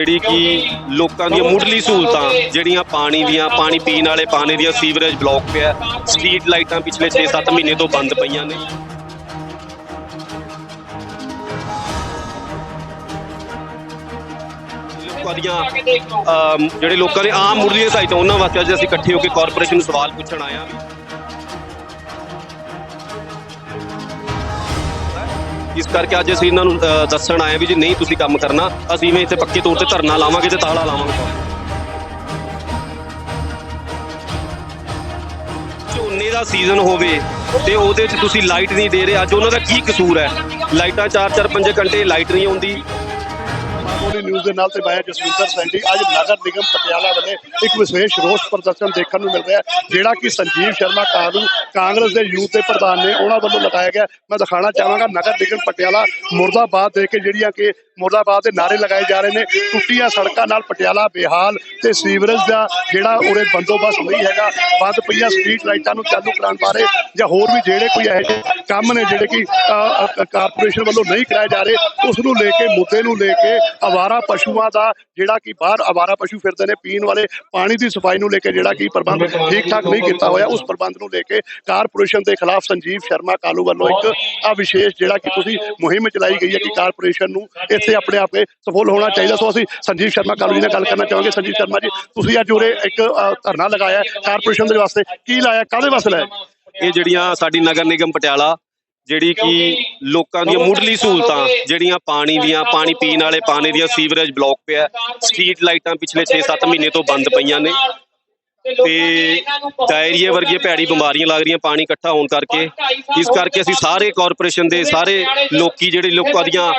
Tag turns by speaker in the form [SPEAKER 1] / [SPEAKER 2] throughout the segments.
[SPEAKER 1] ਜਿਹੜੀ ਕਿ ਲੋਕਾਂ ਦੀਆਂ ਮੁੱਢਲੀ ਸਹੂਲਤਾਂ ਜਿਹੜੀਆਂ ਪਾਣੀ ਦੀਆਂ ਪਾਣੀ ਪੀਣ ਵਾਲੇ ਪਾਣੀ ਦੀਆਂ ਸੀਵਰੇਜ ਬਲੌਕ ਪਿਆ ਸਟਰੀਟ ਲਾਈਟਾਂ ਪਿਛਲੇ 6-7 ਮਹੀਨੇ ਤੋਂ ਬੰਦ ਪਈਆਂ ਨੇ। ਲੋਕਾਂ ਦੀਆਂ ਅਮ, ਜਿਹੜੇ ਲੋਕਾਂ ਦੇ ਆਮ ਮੁੱਢਲੀ ਸਹਾਇਤਾ ਉਹਨਾਂ ਵਾਸਤੇ ਅੱਜ ਅਸੀਂ ਇਕੱਠੇ ਹੋ ਕੇ ਕਾਰਪੋਰੇਸ਼ਨ ਨੂੰ ਸਵਾਲ ਪੁੱਛਣ ਆਏ ਇਸ ਕਰਕੇ ਅੱਜ ਅਸੀਂ ਇਹਨਾਂ ਨੂੰ ਅ, ਦੱਸਣ ਆਏ ਹਾਂ ਵੀ ਜੇ ਨਹੀਂ ਤੁਸੀਂ ਕੰਮ ਕਰਨਾ ਅਸੀਂ ਵੀ ਇੱਥੇ ਪੱਕੇ ਤੌਰ ਤੇ ਧਰਨਾ ਲਾਵਾਂਗੇ ਤੇ ਤਾਲਾ ਲਾਵਾਂਗੇ। ਝੋਨੇ ਦਾ ਸੀਜ਼ਨ ਹੋਵੇ ਤੇ ਉਹਦੇ 'ਚ ਤੁਸੀਂ ਲਾਈਟ ਨਹੀਂ ਦੇ ਰਹੇ ਅੱਜ ਉਹਨਾਂ ਦਾ ਕੀ ਕਸੂਰ ਹੈ? ਲਾਈਟਾਂ 4-4 5 ਘੰਟੇ ਲਾਈਟ ਨਹੀਂ ਆਉਂਦੀ।
[SPEAKER 2] ਮਾਮੂਲੀ ਨਿਊਜ਼ ਦੇ ਨਾਲ ਤੇ ਮੈਂ ਜਸਵਿੰਦਰ ਸੈਂਡੀ। ਅੱਜ ਨਗਰ ਨਿਗਮ ਪਟਿਆਲਾ ਵੱਲੋਂ ਇੱਕ ਵਿਸ਼ੇਸ਼ ਰੋਸ ਪ੍ਰਦਰਸ਼ਨ ਦੇਖਣ ਨੂੰ ਮਿਲ ਰਿਹਾ ਜਿਹੜਾ ਕਿ ਸੰਜੀਵ ਸ਼ਰਮਾ, ਕਾਲੂ, ਕਾਂਗਰਸ ਦੇ ਯੂਥ ਦੇ ਪ੍ਰਧਾਨ ਨੇ ਉਹਨਾਂ ਵੱਲੋਂ ਲਗਾਇਆ ਗਿਆ ਮੈਂ ਦਿਖਾਣਾ ਚਾਹਾਂਗਾ ਨਗਰ ਨਿਗਮ ਪਟਿਆਲਾ, ਮੁਰਦਾਬਾਦ ਦੇ ਕੇ ਜਿਹੜੀਆਂ ਕਿ ਮੁਰਦਾਬਾਦ ਦੇ ਨਾਰੇ ਲਗਾਏ ਜਾ ਰਹੇ ਨੇ। ਟੁੱਟੀਆਂ ਸੜਕਾਂ ਨਾਲ ਪਟਿਆਲਾ ਬੇਹਾਲ ਤੇ ਸੀਵਰੇਜ ਦਾ ਜਿਹੜਾ ਉਰੇ ਬੰਦੋਬਸਤ ਨਹੀਂ ਹੈਗਾ। ਬੰਦ ਪਈਆਂ ਸਟਰੀਟ ਲਾਈਟਾਂ ਨੂੰ ਚਾਲੂ ਕਰਾਉਣ ਬਾਰੇ ਜਾਂ ਹੋਰ ਵੀ ਜਿਹੜੇ ਕੋਈ ਇਹੋ ਜਿਹੇ ਕੰਮ ਨੇ ਜਿਹੜੇ ਕਿ ਕਾਰਪੋਰੇਸ਼ਨ ਵੱਲੋਂ ਨਹੀਂ ਕਰਾਏ ਜਾ ਰਹੇ, ਉਸ ਨੂੰ ਲੈ ਕੇ, ਮੁੱਦੇ ਨੂੰ ਲੈ ਕੇ ਅਵਾਰਾ ਪਸ਼ੂਆਂ ਦਾ ਜਿਹੜਾ ਕਿ ਬਾਹਰ ਅਵਾਰਾ ਪਸ਼ੂ ਫਿਰਦੇ ਨੇ, ਪੀਣ ਵਾਲੇ ਪਾਣੀ ਦੀ ਸਫ਼ਾਈ ਨੂੰ ਲੈ ਕੇ ਜਿਹੜਾ ਕਿ ਪ੍ਰਬੰਧ ਠੀਕ ਠਾਕ ਨਹੀਂ ਕੀਤਾ ਹੋਇਆ, ਉਸ ਪ੍ਰਬੰਧ ਨੂੰ ਲੈ ਕੇ ਕਾਰਪੋਰੇਸ਼ਨ ਦੇ ਖਿਲਾਫ ਸੰਜੀਵ ਸ਼ਰਮਾ ਕਾਲੂ ਵੱਲੋਂ ਇੱਕ ਆ ਵਿਸ਼ੇਸ਼ ਜਿਹੜਾ ਕਿ ਤੁਸੀਂ ਮੁਹਿੰਮ ਚਲਾਈ ਗਈ ਹੈ ਕਿ ਕਾਰਪੋਰੇਸ਼ਨ ਨੂੰ ਇੱਥੇ ਆਪਣੇ ਆਪੇ ਸਫਲ ਹੋਣਾ ਚਾਹੀਦਾ। ਸੋ ਅਸੀਂ ਸੰਜੀਵ ਸ਼ਰਮਾ ਕਾਲੂ ਜੀ ਨਾਲ ਗੱਲ ਕਰਨਾ ਚਾਹਾਂਗੇ। ਸੰਜੀਵ ਸ਼ਰਮਾ ਜੀ, ਤੁਸੀਂ ਅੱਜ ਉਰੇ ਇੱਕ ਧਰਨਾ ਲਗਾਇਆ ਕਾਰਪੋਰੇਸ਼ਨ ਦੇ ਵਾਸਤੇ। ਕੀ ਲਾਇਆ, ਕਾਹਦੇ ਵਾਸਤੇ ਲਾਇਆ?
[SPEAKER 1] ਇਹ ਜਿਹੜੀਆਂ ਸਾਡੀ ਨਗਰ ਨਿਗਮ ਪਟਿਆਲਾ ਜਿਹੜੀ ਕਿ ਲੋਕਾਂ ਦੀਆਂ ਮੁੱਢਲੀ ਸਹੂਲਤਾਂ ਜਿਹੜੀਆਂ ਪਾਣੀ ਦੀਆਂ ਪਾਣੀ ਪੀਣ ਵਾਲੇ ਪਾਣੀ ਦੀਆਂ ਸੀਵਰੇਜ ਬਲੌਕ ਪਿਆ ਸਟਰੀਟ ਲਾਈਟਾਂ ਪਿਛਲੇ 6-7 ਮਹੀਨੇ ਤੋਂ ਬੰਦ ਪਈਆਂ ਨੇ। ਤੇ ਡਾਇਰੀਆ ਵਰਗੀਆਂ ਭੈੜੀ ਬਿਮਾਰੀਆਂ ਲੱਗ ਰਹੀਆਂ ਪਾਣੀ ਇਕੱਠਾ ਹੋਣ ਕਰਕੇ। ਇਸ ਕਰਕੇ ਅਸੀਂ ਸਾਰੇ ਕਾਰਪੋਰੇਸ਼ਨ ਦੇ ਸਾਰੇ ਲੋਕੀ ਜਿਹੜੇ ਲੋਕਾਂ ਦੀਆਂ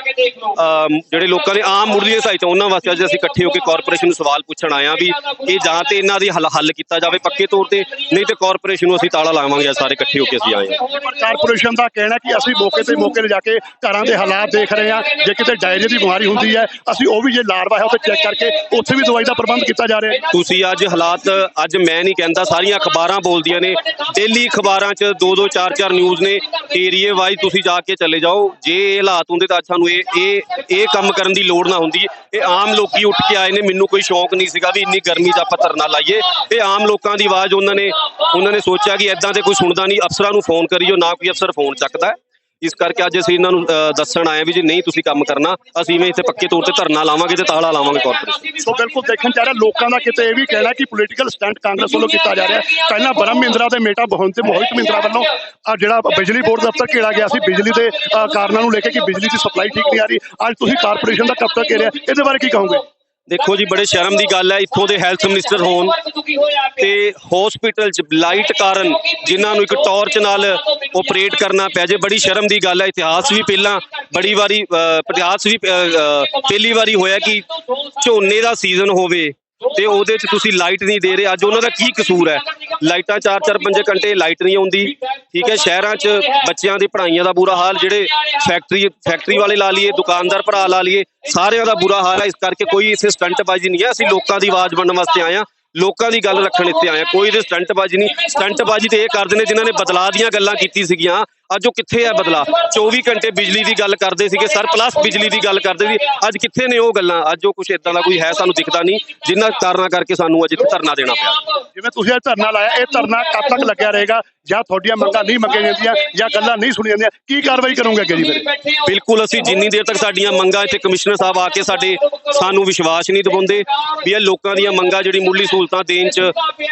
[SPEAKER 1] ਜਿਹੜੇ ਲੋਕਾਂ ਦੇ ਆਮ ਮੁੱਢਲੀਆਂ ਸਹਾਇਤਾ ਉਹਨਾਂ ਵਾਸਤੇ ਅੱਜ ਅਸੀਂ ਇਕੱਠੇ ਹੋ ਕੇ ਕਾਰਪੋਰੇਸ਼ਨ ਨੂੰ ਸਵਾਲ ਪੁੱਛਣ ਆਏ ਹਾਂ ਵੀ ਇਹ ਜਾਂ ਤੇ ਇਹਨਾਂ ਦੀ ਹੱਲ ਹੱਲ ਕੀਤਾ ਜਾਵੇ ਪੱਕੇ ਤੌਰ ਤੇ ਨਹੀਂ ਤੇ ਕਾਰਪੋਰੇਸ਼ਨ ਨੂੰ ਅਸੀਂ ਤਾਲਾ ਲਾਵਾਂਗੇ ਅੱਜ ਸਾਰੇ ਇਕੱਠੇ ਹੋ ਕੇ ਅਸੀਂ ਆਏ ਹਾਂ।
[SPEAKER 2] ਪਰ ਕਾਰਪੋਰੇਸ਼ਨ ਦਾ ਕਹਿਣਾ ਕਿ ਅਸੀਂ ਮੌਕੇ ਤੇ ਮੌਕੇ ਜਾ ਕੇ ਘਰਾਂ ਦੇ ਹਾਲਾਤ ਦੇਖ ਰਹੇ ਹਾਂ ਜੇ ਕਿਤੇ ਡਾਇਰੀਆ ਦੀ ਬਿਮਾਰੀ ਹੁੰਦੀ ਹੈ ਅਸੀਂ ਉਹ ਵੀ ਜੇ ਲਾਰਵਾ ਹੈ ਉਹ ਤੇ ਚੈੱਕ ਕਰਕੇ ਉੱਥੇ ਵੀ ਦਵਾਈ ਦਾ ਪ੍ਰਬੰਧ ਕੀਤਾ ਜਾ ਰਿਹਾ ਹੈ।
[SPEAKER 1] ਤੁਸੀਂ ਅੱਜ ਹਾਲਾਤ ਅੱਜ ਅੱਜ ਮੈਂ ਨਹੀਂ ਕਹਿੰਦਾ, ਸਾਰੀਆਂ ਅਖਬਾਰਾਂ ਬੋਲਦੀਆਂ ਨੇ। ਡੇਲੀ ਅਖਬਾਰਾਂ 'ਚ ਦੋ ਦੋ, ਚਾਰ ਚਾਰ ਨਿਊਜ਼ ਨੇ ਏਰੀਏ ਵਾਈਜ਼ ਤੁਸੀਂ ਜਾ ਕੇ ਚਲੇ ਜਾਓ। ਜੇ ਇਹ ਹਾਲਾਤ ਹੁੰਦੇ ਤਾਂ ਸਾਨੂੰ ਇਹ ਇਹ ਇਹ ਕੰਮ ਕਰਨ ਦੀ ਲੋੜ ਨਾ ਹੁੰਦੀ। ਇਹ ਆਮ ਲੋਕੀ ਉੱਠ ਕੇ ਆਏ ਨੇ, ਮੈਨੂੰ ਕੋਈ ਸ਼ੌਂਕ ਨਹੀਂ ਸੀਗਾ ਵੀ ਇੰਨੀ ਗਰਮੀ 'ਚ ਆਪਾਂ ਧਰਨਾ ਲਾਈਏ। ਇਹ ਆਮ ਲੋਕਾਂ ਦੀ ਆਵਾਜ਼ ਉਹਨਾਂ ਨੇ ਉਹਨਾਂ ਨੇ ਸੋਚਿਆ ਕਿ ਐਦਾਂ ਤੇ ਕੋਈ ਸੁਣਦਾ ਨਹੀਂ। ਅਫਸਰਾਂ ਨੂੰ ਫੋਨ ਕਰੀਓ, ਨਾ ਕੋਈ ਅਫਸਰ ਫੋਨ ਚੱਕਦਾ। ਇਸ ਕਰਕੇ ਅੱਜ ਅਸੀਂ ਇਹਨਾਂ ਨੂੰ ਦੱਸਣ ਆਏ ਹਾਂ ਵੀ ਜੀ ਨਹੀਂ ਤੁਸੀਂ ਕੰਮ ਕਰਨਾ, ਅਸੀਂ ਇਵੇਂ ਇੱਥੇ ਪੱਕੇ ਤੌਰ ਤੇ ਧਰਨਾ ਲਾਵਾਂਗੇ ਤੇ ਤਾਲਾ ਲਾਵਾਂਗੇ ਕਾਰਪੋਰੇਸ਼ਨ
[SPEAKER 2] ਸੋ ਬਿਲਕੁਲ ਦੇਖਣ ਜਾ ਰਿਹਾ, ਲੋਕਾਂ ਦਾ ਕਿਤੇ ਇਹ ਵੀ ਕਹਿਣਾ ਕਿ ਪੋਲੀਟੀਕਲ ਸਟੰਟ ਕਾਂਗਰਸ ਵੱਲੋਂ ਕੀਤਾ ਜਾ ਰਿਹਾ ਪਹਿਲਾਂ ਬਰਮ ਮਹਿੰਦਰਾ ਦੇ ਮੇਟਾ ਬਹਨ ਤੇ ਮੋਹਿਤ ਮਹਿੰਦਰਾ ਵੱਲੋਂ ਆ ਜਿਹੜਾ ਬਿਜਲੀ ਬੋਰਡ ਦਫ਼ਤਰ ਘੇੜਾ ਗਿਆ ਸੀ, ਬਿਜਲੀ ਦੇ ਕਾਰਨਾਂ ਨੂੰ ਲੈ ਕੇ ਕਿ ਬਿਜਲੀ ਦੀ ਸਪਲਾਈ ਠੀਕ ਨਹੀਂ ਆ ਰਹੀ। ਅੱਜ ਤੁਸੀਂ ਕਾਰਪੋਰੇਸ਼ਨ ਦਾ ਦਫ਼ਤਰ ਘੇਰਿਆ, ਇਹਦੇ ਬਾਰੇ ਕੀ ਕਹੋਗੇ?
[SPEAKER 1] ਦੇਖੋ ਜੀ ਬੜੇ ਸ਼ਰਮ ਦੀ ਗੱਲ ਹੈ ਇੱਥੋਂ ਦੇ ਹੈਲਥ ਮਿਨਿਸਟਰ ਹੋਣ ਤੇ ਹਸਪੀਟਲ 'ਚ ਲਾਈਟ ਕਾਰਨ ਜਿਨ੍ਹਾਂ ਨੂੰ ਇੱਕ ਟਾਰਚ ਨਾਲ ਆਪਰੇਟ ਕਰਨਾ ਪੈ ਜੇ ਬੜੀ ਸ਼ਰਮ ਦੀ ਗੱਲ ਹੈ ਇਤਿਹਾਸ ਵੀ ਪਹਿਲਾਂ ਬੜੀ ਵਾਰੀ ਅਹ, ਇਤਿਹਾਸ ਵੀ ਪਹਿਲੀ ਵਾਰੀ ਹੋਇਆ ਕਿ ਝੋਨੇ ਦਾ ਸੀਜ਼ਨ ਹੋਵੇ ਤੇ ਉਹਦੇ 'ਚ ਤੁਸੀਂ ਲਾਈਟ ਨਹੀਂ ਦੇ ਰਹੇ ਅੱਜ ਉਹਨਾਂ ਦਾ ਕੀ ਕਸੂਰ ਹੈ? ਲਾਈਟਾਂ 4-4 5 ਘੰਟੇ ਲਾਈਟ ਨਹੀਂ ਆਉਂਦੀ। ਠੀਕ ਹੈ, ਸ਼ਹਿਰਾਂ 'ਚ ਬੱਚਿਆਂ ਦੀ ਪੜ੍ਹਾਈਆਂ ਦਾ ਬੁਰਾ ਹਾਲ, ਜਿਹੜੇ ਫੈਕਟਰੀ ਫੈਕਟਰੀ ਵਾਲੇ ਲਾ ਲਈਏ, ਦੁਕਾਨਦਾਰ ਭਰਾ ਲਾ ਲਈਏ, ਸਾਰਿਆਂ ਦਾ ਬੁਰਾ ਹਾਲ ਹੈ। ਇਸ ਕਰਕੇ ਕੋਈ ਇੱਥੇ ਸਟੰਟਬਾਜ਼ੀ ਨਹੀਂ ਹੈ। ਅਸੀਂ ਲੋਕਾਂ ਦੀ ਆਵਾਜ਼ ਬਣਨ ਵਾਸਤੇ ਆਏ ਹਾਂ। ਲੋਕਾਂ ਦੀ ਗੱਲ ਰੱਖਣ ਇੱਥੇ ਆਏ ਹਾਂ। ਕੋਈ ਦੇ ਸਟੰਟਬਾਜ਼ੀ ਨਹੀਂ। ਸਟੰਟਬਾਜ਼ੀ ਤੇ ਇਹ ਕਰਦੇ ਨੇ ਜਿਨ੍ਹਾਂ ਨੇ ਬਦਲਾਅ ਦੀਆਂ ਗੱਲਾਂ ਕੀਤੀ ਸੀਗੀਆਂ। ਅੱਜ ਉਹ ਕਿੱਥੇ ਹੈ ਬਦਲਾ? 24 ਘੰਟੇ ਬਿਜਲੀ ਦੀ ਗੱਲ ਕਰਦੇ ਸੀਗੇ ਸਰ ਪਲੱਸ ਬਿਜਲੀ ਦੀ ਗੱਲ ਕਰਦੇ ਸੀ। ਅੱਜ ਕਿੱਥੇ ਨੇ ਉਹ ਗੱਲਾਂ? ਅੱਜ ਉਹ ਕੁਝ ਇਦਾਂ ਦਾ ਕੋਈ ਹੈ ਸਾਨੂੰ ਦਿਖਦਾ ਨਹੀਂ ਜਿਨ੍ਹਾਂ ਕਾਰਨਾਂ ਕਰਕੇ ਸਾਨੂੰ ਅੱਜ ਇੱਥੇ ਧਰਨਾ ਦੇਣਾ ਪਿਆ।
[SPEAKER 2] ਜਿਵੇਂ ਤੁਸੀਂ ਇਹ ਧਰਨਾ ਲਾਇਆ ਇਹ ਧਰਨਾ ਕਦ ਤੱਕ ਲੱਗਿਆ ਰਹੇਗਾ? ਜਾਂ ਤੁਹਾਡੀਆਂ ਮੰਗਾਂ ਨਹੀਂ ਮੰਗੀਆਂ ਜਾਂਦੀਆਂ ਜਾਂ ਗੱਲਾਂ ਨਹੀਂ ਸੁਣੀਆਂ ਜਾਂਦੀਆਂ ਕੀ ਕਾਰਵਾਈ ਕਰੋਗੇ ਅੱਗੇ ਜੀ ਫਿਰ?
[SPEAKER 1] ਬਿਲਕੁਲ ਅਸੀਂ ਜਿੰਨੀ ਦੇਰ ਤੱਕ ਸਾਡੀਆਂ ਮੰਗਾਂ ਇੱਥੇ ਕਮਿਸ਼ਨਰ ਸਾਹਿਬ ਆ ਕੇ ਸਾਡੇ ਸਾਨੂੰ ਵਿਸ਼ਵਾਸ ਨਹੀਂ ਦਿਵਾਉਂਦੇ ਵੀ ਇਹ ਲੋਕਾਂ ਦੀਆਂ ਮੰਗਾਂ ਜਿਹੜੀ ਮੁੱਢਲੀ ਸਹੂਲਤਾਂ ਦੇਣ ਚ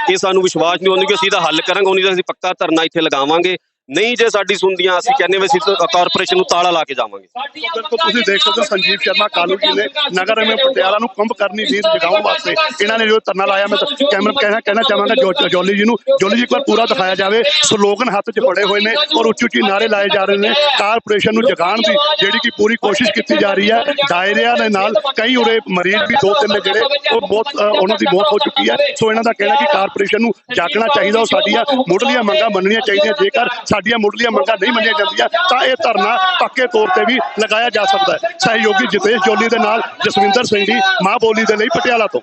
[SPEAKER 1] ਇਹ ਸਾਨੂੰ ਵਿਸ਼ਵਾਸ ਨਹੀਂ ਹੁੰਦੀ ਕਿ ਅਸੀਂ ਇਹਦਾ ਹੱਲ ਕਰਾਂਗੇ ਉਨੀ ਤਾਂ ਅਸੀਂ ਪੱਕਾ ਧਰਨਾ ਇੱਥੇ ਲਗਾਵਾਂਗੇ। ਨਹੀਂ ਜੇ ਸਾਡੀ ਸੁਣਦੀਆਂ ਅਸੀਂ ਕਹਿੰਦੇ ਵੀ ਅਸੀਂ ਕਾਰਪੋਰੇਸ਼ਨ ਨੂੰ ਤਾਲਾ ਲਾ ਕੇ ਜਾਵਾਂਗੇ।
[SPEAKER 2] ਬਿਲਕੁਲ ਤੁਸੀਂ ਦੇਖ ਸਕਦੇ ਹੋ ਸੰਜੀਵ ਸ਼ਰਮਾ ਕਾਲੂ ਜੀ ਨੇ ਨਗਰ ਨਿਗਮ ਪਟਿਆਲਾ ਨੂੰ ਕੰਬ ਕਰਨੀ ਨੀਂਦ ਜਗਾਉਣ ਵਾਸਤੇ। ਇਹਨਾਂ ਨੇ ਜੋ ਧਰਨਾ ਲਾਇਆ ਮੈਂ ਕੈਮਰਾ ਕਹਿਣਾ ਕਹਿਣਾ ਚਾਹਾਂਗਾ ਜੋ- ਜੋਲੀ ਜੀ ਨੂੰ ਜੋਲੀ ਜੀ ਇੱਕ ਵਾਰ ਪੂਰਾ ਦਿਖਾਇਆ ਜਾਵੇ। ਸਲੋਗਨ ਹੱਥ 'ਚ ਫੜੇ ਹੋਏ ਨੇ ਔਰ ਉੱਚੀ ਉੱਚੀ ਨਾਰੇ ਲਾਏ ਜਾ ਰਹੇ ਨੇ। ਕਾਰਪੋਰੇਸ਼ਨ ਨੂੰ ਜਗਾਉਣ ਦੀ ਜਿਹੜੀ ਕਿ ਪੂਰੀ ਕੋਸ਼ਿਸ਼ ਕੀਤੀ ਜਾ ਰਹੀ ਹੈ। ਡਾਇਰੀਆ ਦੇ ਨਾਲ ਕਈ ਉਰੇ ਮਰੀਜ਼ ਵੀ ਦੋ ਤਿੰਨ ਨੇ ਜਿਹੜੇ ਉਹ ਬਹੁਤ ਉਹਨਾਂ ਦੀ ਮੌਤ ਹੋ ਚੁੱਕੀ ਹੈ। ਸੋ ਇਹਨਾਂ ਦਾ ਕਹਿਣਾ ਕਿ ਕਾਰਪੋਰੇਸ਼ਨ ਨੂੰ ਜਾਗਣਾ ਚਾਹੀਦਾ ਉਹ ਸਾਡੀਆਂ ਮੁੱਢਲੀਆਂ ਮੰਗਾਂ ਮੰਨਣੀਆਂ ਚਾਹੀਦੀਆਂ। ਜੇਕਰ ਸਾਡੀਆਂ ਮੁੱਢਲੀਆਂ ਮੰਗਾਂ ਨਹੀਂ ਮੰਨੀਆਂ ਜਾਂਦੀਆਂ, ਤਾਂ ਇਹ ਧਰਨਾ ਪੱਕੇ ਤੌਰ ਤੇ ਵੀ ਲਗਾਇਆ ਜਾ ਸਕਦਾ ਹੈ। ਸਹਿਯੋਗੀ ਜਿਤੇਸ਼ ਜੋਲੀ ਦੇ ਨਾਲ ਜਸਵਿੰਦਰ ਸਿੰਘ ਜੀ ਮਾਂ ਬੋਲੀ ਦੇ ਲਈ ਪਟਿਆਲਾ ਤੋਂ।